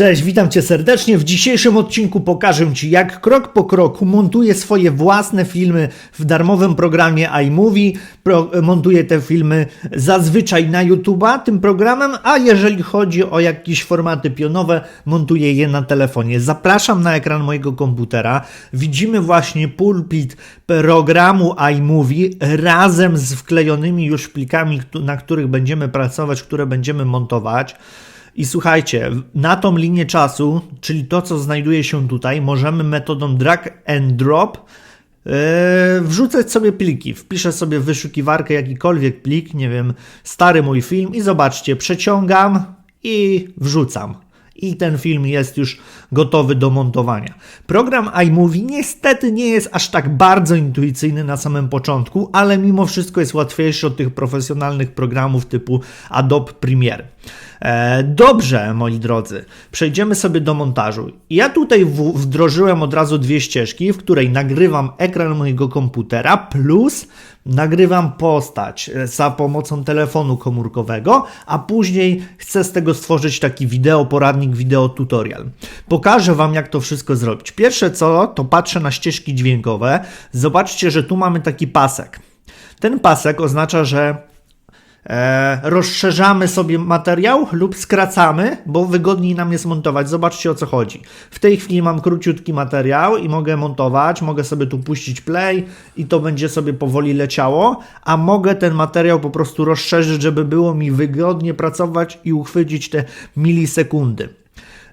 Cześć, witam Cię serdecznie. W dzisiejszym odcinku pokażę Ci, jak krok po kroku montuję swoje własne filmy w darmowym programie iMovie. Pro, montuję te filmy zazwyczaj na YouTube'a tym programem, a jeżeli chodzi o jakieś formaty pionowe, montuję je na telefonie. Zapraszam na ekran mojego komputera. Widzimy właśnie pulpit programu iMovie razem z wklejonymi już plikami, na których będziemy pracować, które będziemy montować. I słuchajcie, na tą linię czasu, czyli to, co znajduje się tutaj, możemy metodą drag and drop yy, wrzucać sobie pliki. Wpiszę sobie w wyszukiwarkę jakikolwiek plik, nie wiem, stary mój film i zobaczcie, przeciągam i wrzucam. I ten film jest już gotowy do montowania. Program iMovie niestety nie jest aż tak bardzo intuicyjny na samym początku, ale mimo wszystko jest łatwiejszy od tych profesjonalnych programów typu Adobe Premiere. E, Dobrze, moi drodzy, przejdziemy sobie do montażu. Ja tutaj wdrożyłem od razu dwie ścieżki, w której nagrywam ekran mojego komputera plus nagrywam postać e, za pomocą telefonu komórkowego, a później chcę z tego stworzyć taki wideo, poradnik, wideo tutorial. Pokażę Wam, jak to wszystko zrobić. Pierwsze co, to patrzę na ścieżki dźwiękowe. Zobaczcie, że tu mamy taki pasek. Ten pasek oznacza, że E, rozszerzamy sobie materiał lub skracamy, bo wygodniej nam jest montować. Zobaczcie o co chodzi. W tej chwili mam króciutki materiał i mogę montować, mogę sobie tu puścić play i to będzie sobie powoli leciało, a mogę ten materiał po prostu rozszerzyć, żeby było mi wygodnie pracować i uchwycić te milisekundy.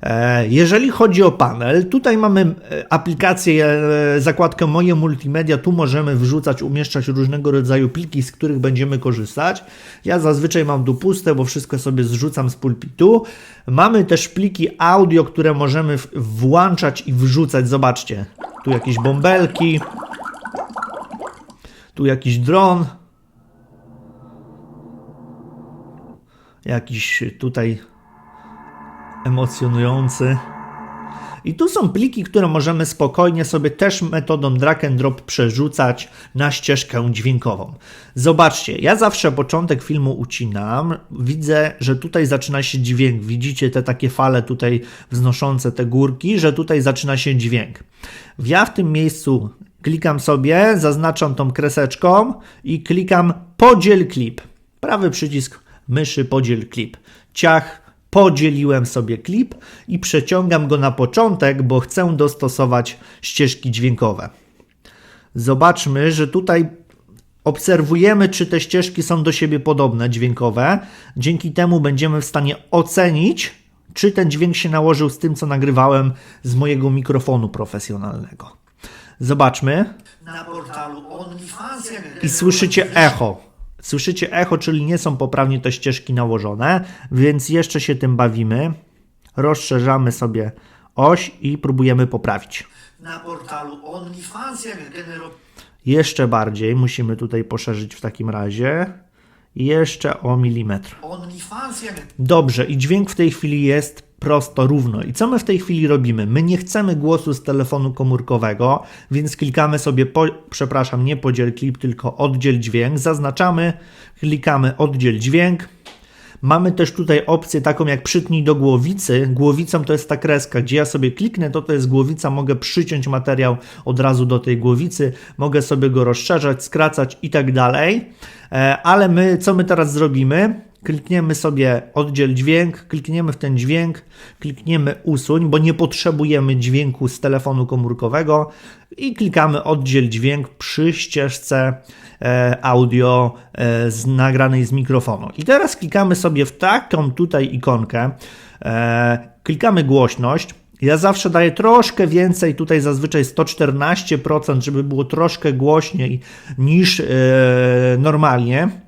E, Jeżeli chodzi o panel, tutaj mamy e, aplikację, e, zakładkę Moje Multimedia, tu możemy wrzucać, umieszczać różnego rodzaju pliki, z których będziemy korzystać. Ja zazwyczaj mam tu puste, bo wszystko sobie zrzucam z pulpitu. Mamy też pliki audio, które możemy włączać i wrzucać. Zobaczcie, tu jakieś bąbelki, tu jakiś dron, jakiś tutaj emocjonujący. I tu są pliki, które możemy spokojnie sobie też metodą drag and drop przerzucać na ścieżkę dźwiękową. Zobaczcie, ja zawsze początek filmu ucinam, widzę, że tutaj zaczyna się dźwięk. Widzicie te takie fale tutaj wznoszące te górki, że tutaj zaczyna się dźwięk. Ja w tym miejscu klikam sobie, zaznaczam tą kreseczką i klikam podziel klip. Prawy przycisk myszy podziel klip. Ciach, podzieliłem sobie klip i przeciągam go na początek, bo chcę dostosować ścieżki dźwiękowe. Zobaczmy, że tutaj obserwujemy, czy te ścieżki są do siebie podobne dźwiękowe. Dzięki temu będziemy w stanie ocenić, czy ten dźwięk się nałożył z tym, co nagrywałem z mojego mikrofonu profesjonalnego. Zobaczmy. I słyszycie echo. Słyszycie echo, czyli nie są poprawnie te ścieżki nałożone, więc jeszcze się tym bawimy. Rozszerzamy sobie oś i próbujemy poprawić. Na portalu OnlyFans jak genero... Jeszcze bardziej musimy tutaj poszerzyć w takim razie. Jeszcze o milimetr. OnlyFans jak Dobrze, i dźwięk w tej chwili jest prosto, równo. I co my w tej chwili robimy? My nie chcemy głosu z telefonu komórkowego, więc klikamy sobie, po, przepraszam, nie podziel klip, tylko oddziel dźwięk. Zaznaczamy, klikamy oddziel dźwięk. Mamy też tutaj opcję taką jak przytnij do głowicy. Głowicą to jest ta kreska, gdzie ja sobie kliknę, to to jest głowica, mogę przyciąć materiał od razu do tej głowicy, mogę sobie go rozszerzać, skracać i tak dalej. E, Ale my, co my teraz zrobimy? Klikniemy sobie oddziel dźwięk, klikniemy w ten dźwięk, klikniemy usuń, bo nie potrzebujemy dźwięku z telefonu komórkowego i klikamy oddziel dźwięk przy ścieżce e, audio e, z, nagranej z mikrofonu. I teraz klikamy sobie w taką tutaj ikonkę, e, klikamy głośność. Ja zawsze daję troszkę więcej, tutaj zazwyczaj 114%, żeby było troszkę głośniej niż normalnie.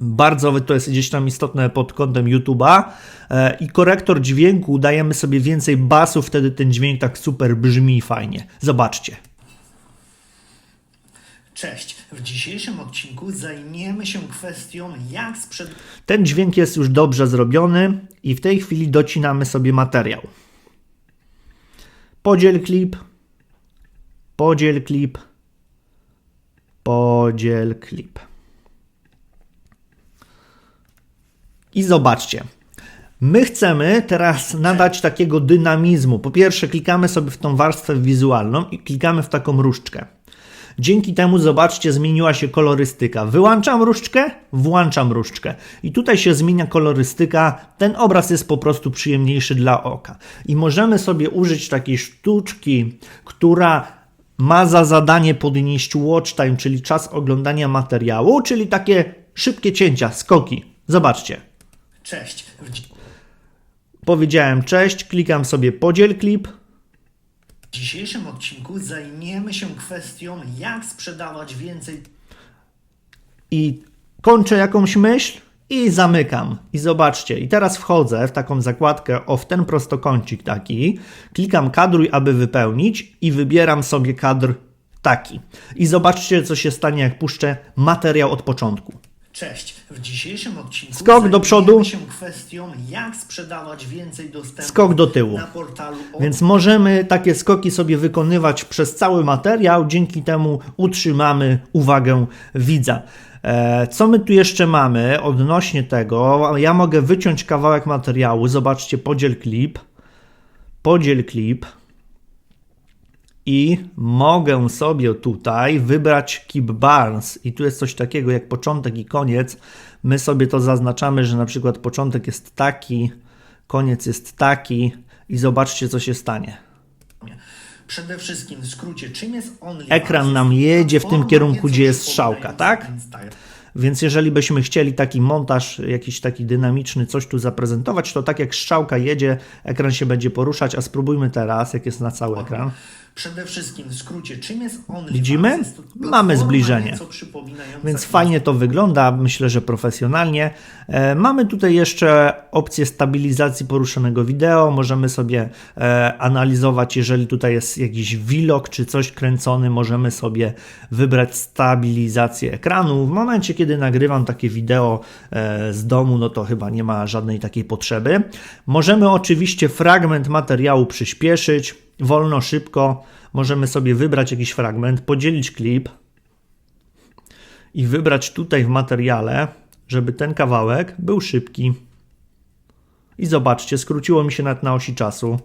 Bardzo to jest gdzieś tam istotne pod kątem YouTube'a. E, I korektor dźwięku dajemy sobie więcej basu, wtedy ten dźwięk tak super brzmi fajnie. Zobaczcie. Cześć. W dzisiejszym odcinku zajmiemy się kwestią jak sprzed... Ten dźwięk jest już dobrze zrobiony i w tej chwili docinamy sobie materiał. Podziel klip, podziel klip, podziel klip. I zobaczcie. My chcemy teraz nadać takiego dynamizmu. Po pierwsze, klikamy sobie w tą warstwę wizualną i klikamy w taką różdżkę. Dzięki temu, zobaczcie, zmieniła się kolorystyka. Wyłączam różdżkę, włączam różdżkę. I tutaj się zmienia kolorystyka. Ten obraz jest po prostu przyjemniejszy dla oka. I możemy sobie użyć takiej sztuczki, która ma za zadanie podnieść watch time, czyli czas oglądania materiału, czyli takie szybkie cięcia, skoki. Zobaczcie. Cześć. Powiedziałem cześć, klikam sobie podziel klip. w dzisiejszym odcinku zajmiemy się kwestią, jak sprzedawać więcej i kończę jakąś myśl i zamykam. I zobaczcie, i teraz wchodzę w taką zakładkę, o w ten prostokącik taki, klikam kadruj, aby wypełnić i wybieram sobie kadr taki. I zobaczcie, co się stanie, jak puszczę materiał od początku. Cześć. W dzisiejszym odcinku Skok do przodu. się kwestią, jak sprzedawać więcej dostępu Skok do tyłu. na portalu o Więc możemy takie skoki sobie wykonywać przez cały materiał, dzięki temu utrzymamy uwagę widza. E, Co my tu jeszcze mamy odnośnie tego? Ja mogę wyciąć kawałek materiału. Zobaczcie, podziel klip. Podziel klip. I mogę sobie tutaj wybrać Keep Barnes. I tu jest coś takiego jak początek i koniec. My sobie to zaznaczamy, że na przykład początek jest taki, koniec jest taki. I zobaczcie, co się stanie. Przede wszystkim w skrócie, czym jest OnlyFans? Ekran nam jedzie w tym kierunku, gdzie jest strzałka, tak? Więc jeżeli byśmy chcieli taki montaż, jakiś taki dynamiczny, coś tu zaprezentować, to tak jak strzałka jedzie, ekran się będzie poruszać, a spróbujmy teraz, jak jest na cały ekran. Przede wszystkim w skrócie, czym jest OnlyFans? Widzimy? Mamy zbliżenie. Więc fajnie to wygląda, myślę, że profesjonalnie. E, mamy tutaj jeszcze opcję stabilizacji poruszonego wideo. Możemy sobie e, analizować, jeżeli tutaj jest jakiś vlog czy coś kręcony, możemy sobie wybrać stabilizację ekranu. W momencie, kiedy nagrywam takie wideo e, z domu, no to chyba nie ma żadnej takiej potrzeby. Możemy oczywiście fragment materiału przyspieszyć, wolno, szybko. Możemy sobie wybrać jakiś fragment, podzielić klip i wybrać tutaj w materiale, żeby ten kawałek był szybki. I zobaczcie, skróciło mi się nawet na osi czasu.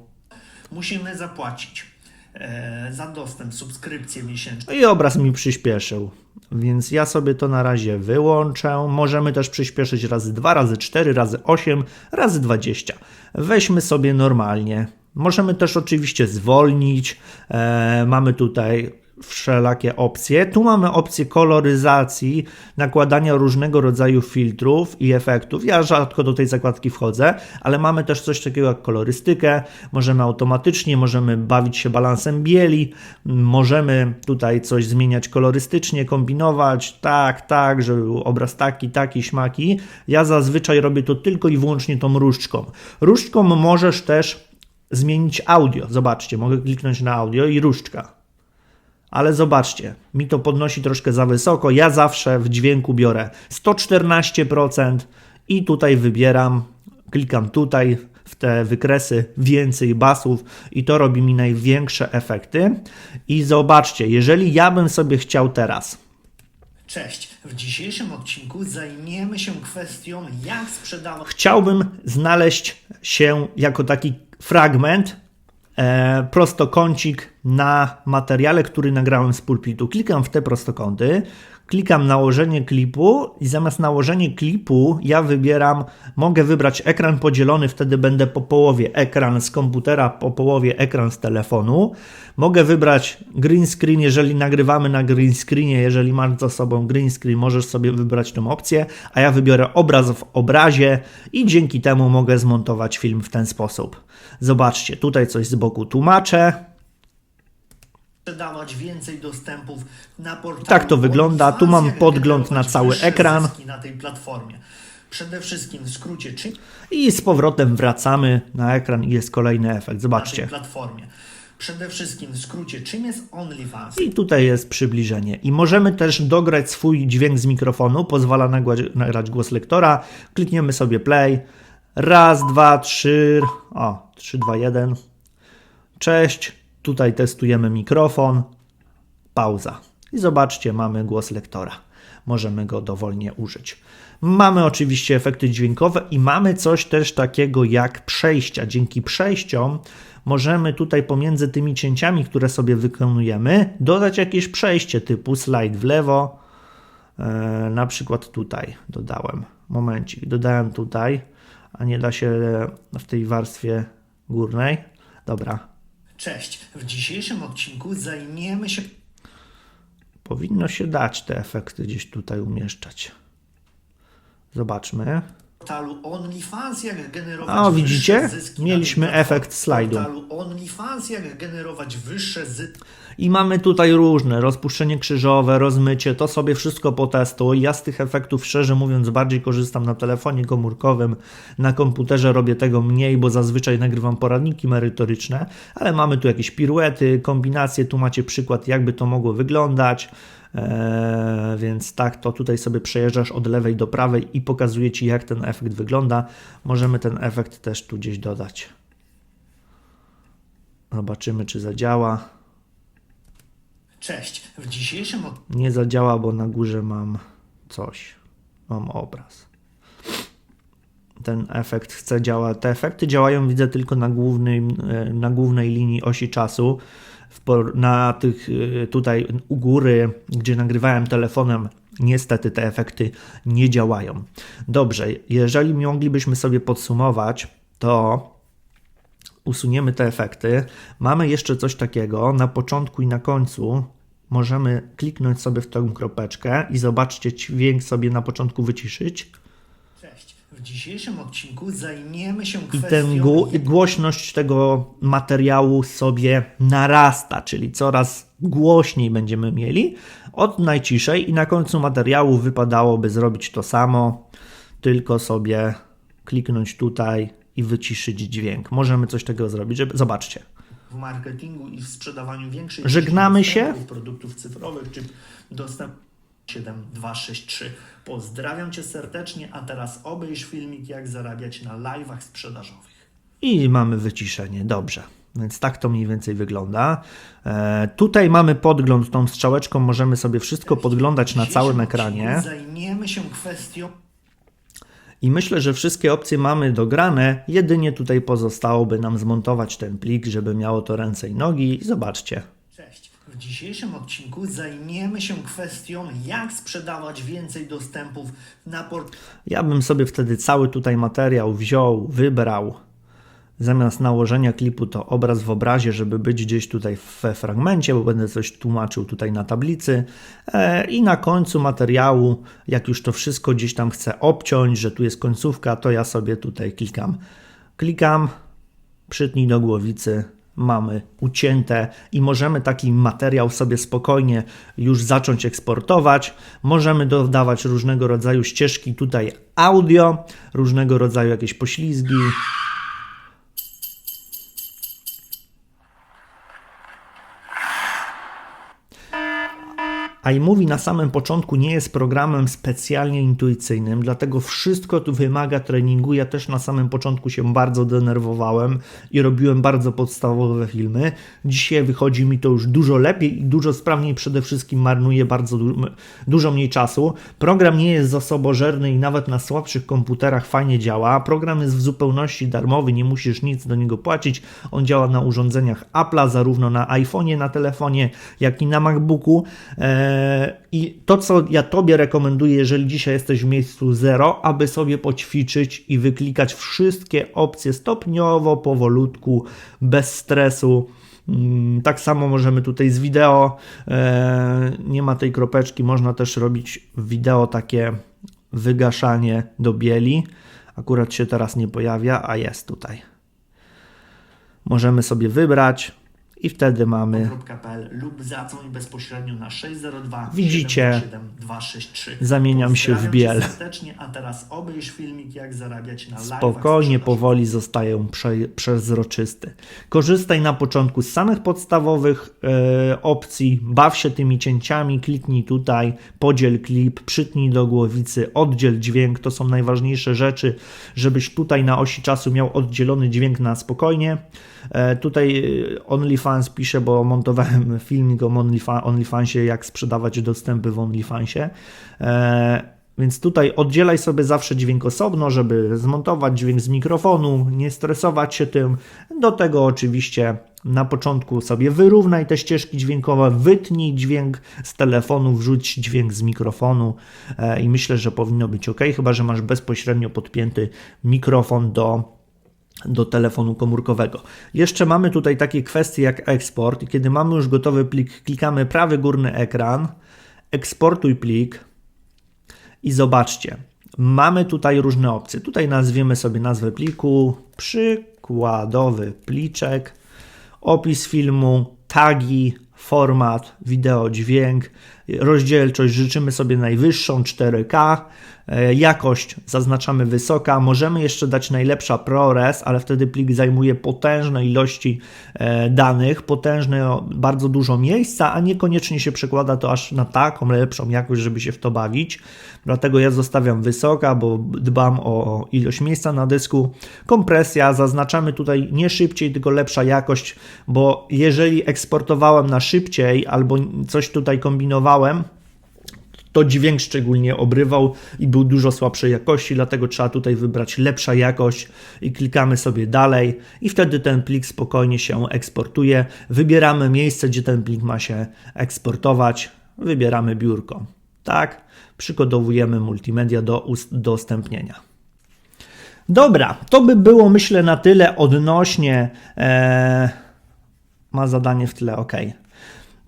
Musimy zapłacić e, za dostęp, subskrypcję miesięczną. I obraz mi przyspieszył. Więc ja sobie to na razie wyłączę. Możemy też przyspieszyć razy 2, razy 4, razy 8, razy 20. Weźmy sobie normalnie. Możemy też oczywiście zwolnić. E, mamy tutaj wszelakie opcje. Tu mamy opcję koloryzacji, nakładania różnego rodzaju filtrów i efektów. Ja rzadko do tej zakładki wchodzę, ale mamy też coś takiego jak kolorystykę. Możemy automatycznie, możemy bawić się balansem bieli, możemy tutaj coś zmieniać kolorystycznie, kombinować, tak, tak, żeby był obraz taki, taki, śmaki. Ja zazwyczaj robię to tylko i wyłącznie tą różdżką. Różdżką możesz też zmienić audio. Zobaczcie, mogę kliknąć na audio i różdżka. Ale zobaczcie, mi to podnosi troszkę za wysoko. Ja zawsze w dźwięku biorę 114% i tutaj wybieram, klikam tutaj w te wykresy więcej basów i to robi mi największe efekty. I zobaczcie, jeżeli ja bym sobie chciał teraz Cześć. W dzisiejszym odcinku zajmiemy się kwestią, jak sprzedawać chciałbym znaleźć się jako taki fragment, e, prostokącik na materiale, który nagrałem z pulpitu. Klikam w te prostokąty, klikam nałożenie klipu i zamiast nałożenie klipu ja wybieram, mogę wybrać ekran podzielony, wtedy będę po połowie ekran z komputera, po połowie ekran z telefonu. Mogę wybrać green screen, jeżeli nagrywamy na green screenie, jeżeli masz za sobą green screen, możesz sobie wybrać tę opcję, a ja wybiorę obraz w obrazie i dzięki temu mogę zmontować film w ten sposób. Zobaczcie, tutaj coś z boku tłumaczę. Sprzedawać więcej dostępów na portalu. Tak to wygląda. Tu mam podgląd na cały ekran. na tej platformie. Przede wszystkim w skrócie, czym I z powrotem wracamy na ekran i jest kolejny efekt. na tej Zobaczcie. platformie. Przede wszystkim w skrócie, czym jest OnlyFans? I tutaj jest przybliżenie. I możemy też dograć swój dźwięk z mikrofonu. Pozwala nagrać głos lektora. Klikniemy sobie play. Raz, dwa, trzy. O, trzy, dwa, jeden. Cześć. Tutaj testujemy mikrofon. Pauza. I zobaczcie, mamy głos lektora. możemy go dowolnie użyć. Mamy oczywiście efekty dźwiękowe i mamy coś też takiego jak przejścia. Dzięki przejściom możemy tutaj pomiędzy tymi cięciami, które sobie wykonujemy, dodać jakieś przejście typu slajd w lewo, e, na przykład tutaj dodałem. Momencik, dodałem tutaj, a nie da się w tej warstwie górnej. Dobra, Cześć, w dzisiejszym odcinku zajmiemy się powinno się dać te efekty gdzieś tutaj umieszczać. Zobaczmy. Portalu OnlyFans, jak generować O, wyższe widzicie? zyski Mieliśmy tym efekt slajdu. portalu OnlyFans, jak generować wyższe zyski I mamy tutaj różne, rozpuszczenie krzyżowe, rozmycie, to sobie wszystko potestuj. Ja z tych efektów szczerze mówiąc bardziej korzystam na telefonie komórkowym, na komputerze robię tego mniej, bo zazwyczaj nagrywam poradniki merytoryczne, ale mamy tu jakieś piruety, kombinacje, tu macie przykład jakby to mogło wyglądać. Eee, więc tak, to tutaj sobie przejeżdżasz od lewej do prawej i pokazuje Ci jak ten efekt wygląda. Możemy ten efekt też tu gdzieś dodać. Zobaczymy czy zadziała. Cześć, w dzisiejszym odcinku Nie zadziała, bo na górze mam coś. Mam obraz. Ten efekt chce działać. Te efekty działają, widzę, tylko na, głównym, e, na głównej linii osi czasu. Na tych e, tutaj u góry, gdzie nagrywałem telefonem, niestety te efekty nie działają. Dobrze, jeżeli moglibyśmy sobie podsumować, to usuniemy te efekty. Mamy jeszcze coś takiego na początku i na końcu. Możemy kliknąć sobie w tę kropeczkę i zobaczcie, dźwięk sobie na początku wyciszyć. Cześć, w dzisiejszym odcinku zajmiemy się I kwestią tę gło- głośność tego materiału sobie narasta, czyli coraz głośniej będziemy mieli od najciszej i na końcu materiału wypadałoby zrobić to samo, tylko sobie kliknąć tutaj i wyciszyć dźwięk. Możemy coś takiego zrobić, żeby zobaczcie. w marketingu i w sprzedawaniu większej Żegnamy się. produktów cyfrowych czy dostęp 7263. Pozdrawiam Cię serdecznie, a teraz obejrz filmik jak zarabiać na live'ach sprzedażowych. I mamy wyciszenie. Dobrze. Więc tak to mniej więcej wygląda. E, tutaj mamy podgląd tą strzałeczką, możemy sobie wszystko podglądać na całym ekranie. Zajmiemy się kwestią I myślę, że wszystkie opcje mamy dograne. Jedynie tutaj pozostałoby nam zmontować ten plik, żeby miało to ręce i nogi. I zobaczcie. Cześć. Dzisiejszym odcinku zajmiemy się kwestią, jak sprzedawać więcej dostępów na portalu Ja bym sobie wtedy cały tutaj materiał wziął, wybrał. Zamiast nałożenia klipu to obraz w obrazie, żeby być gdzieś tutaj we fragmencie, bo będę coś tłumaczył tutaj na tablicy. E, I na końcu materiału, jak już to wszystko gdzieś tam chcę obciąć, że tu jest końcówka, to ja sobie tutaj klikam. Klikam, przytnij do głowicy, mamy ucięte i możemy taki materiał sobie spokojnie już zacząć eksportować. Możemy dodawać różnego rodzaju ścieżki tutaj audio, różnego rodzaju jakieś poślizgi. iMovie na samym początku nie jest programem specjalnie intuicyjnym, dlatego wszystko tu wymaga treningu. Ja też na samym początku się bardzo denerwowałem i robiłem bardzo podstawowe filmy. Dzisiaj wychodzi mi to już dużo lepiej i dużo sprawniej, przede wszystkim marnuje bardzo du- dużo mniej czasu. Program nie jest zasobożerny i nawet na słabszych komputerach fajnie działa. Program jest w zupełności darmowy, nie musisz nic do niego płacić. On działa na urządzeniach Apple'a, zarówno na iPhone'ie, na telefonie, jak i na MacBooku. Eee, I to, co ja Tobie rekomenduję, jeżeli dzisiaj jesteś w miejscu zero, aby sobie poćwiczyć i wyklikać wszystkie opcje stopniowo, powolutku, bez stresu. Mm, Tak samo możemy tutaj z wideo, e, nie ma tej kropeczki, można też robić wideo takie wygaszanie do bieli. Akurat się teraz nie pojawia, a jest tutaj. Możemy sobie wybrać i wtedy mamy lub zadzwoń bezpośrednio na 602 Widzicie? 263. Zamieniam się w biel. A teraz obejrz filmik jak zarabiać na spokojnie, powoli zostają prze, przezroczysty. Korzystaj na początku z samych podstawowych e, opcji, baw się tymi cięciami, kliknij tutaj, podziel klip, przytnij do głowicy, oddziel dźwięk, to są najważniejsze rzeczy, żebyś tutaj na osi czasu miał oddzielony dźwięk na spokojnie. E, tutaj e, OnlyFans OnlyFans bo montowałem filmik o OnlyFa- OnlyFansie, jak sprzedawać dostępy w OnlyFansie. E, więc tutaj oddzielaj sobie zawsze dźwięk osobno, żeby zmontować dźwięk z mikrofonu, nie stresować się tym. Do tego oczywiście na początku sobie wyrównaj te ścieżki dźwiękowe, wytnij dźwięk z telefonu, wrzuć dźwięk z mikrofonu e, i myślę, że powinno być ok, chyba że masz bezpośrednio podpięty mikrofon do do telefonu komórkowego. Jeszcze mamy tutaj takie kwestie jak eksport kiedy mamy już gotowy plik, klikamy prawy górny ekran, eksportuj plik i zobaczcie, mamy tutaj różne opcje. Tutaj nazwiemy sobie nazwę pliku, przykładowy pliczek, opis filmu, tagi, format, wideo, dźwięk, rozdzielczość życzymy sobie najwyższą 4K, e, jakość zaznaczamy wysoka, możemy jeszcze dać najlepsza ProRes, ale wtedy plik zajmuje potężne ilości e, danych, potężne, bardzo dużo miejsca, a niekoniecznie się przekłada to aż na taką lepszą jakość, żeby się w to bawić. Dlatego ja zostawiam wysoka, bo dbam o ilość miejsca na dysku. Kompresja, zaznaczamy tutaj nie szybciej, tylko lepsza jakość, bo jeżeli eksportowałem na szybciej albo coś tutaj kombinowałem, to dźwięk szczególnie obrywał i był dużo słabszej jakości, dlatego trzeba tutaj wybrać lepsza jakość i klikamy sobie dalej i wtedy ten plik spokojnie się eksportuje. Wybieramy miejsce, gdzie ten plik ma się eksportować, wybieramy biurko. Tak, przygodowujemy multimedia do udostępnienia. Dobra, to by było myślę na tyle odnośnie. E, ma zadanie w tle, ok.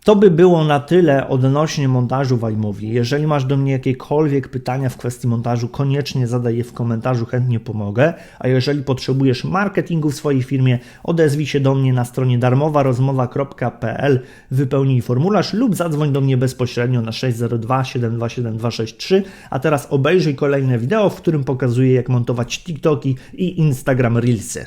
To by było na tyle odnośnie montażu w iMovie. Jeżeli masz do mnie jakiekolwiek pytania w kwestii montażu, koniecznie zadaj je w komentarzu, chętnie pomogę. A jeżeli potrzebujesz marketingu w swojej firmie, odezwij się do mnie na stronie darmowarozmowa.pl, wypełnij formularz lub zadzwoń do mnie bezpośrednio na 602 727 263. A teraz obejrzyj kolejne wideo, w którym pokazuję jak montować TikToki i Instagram Reelsy.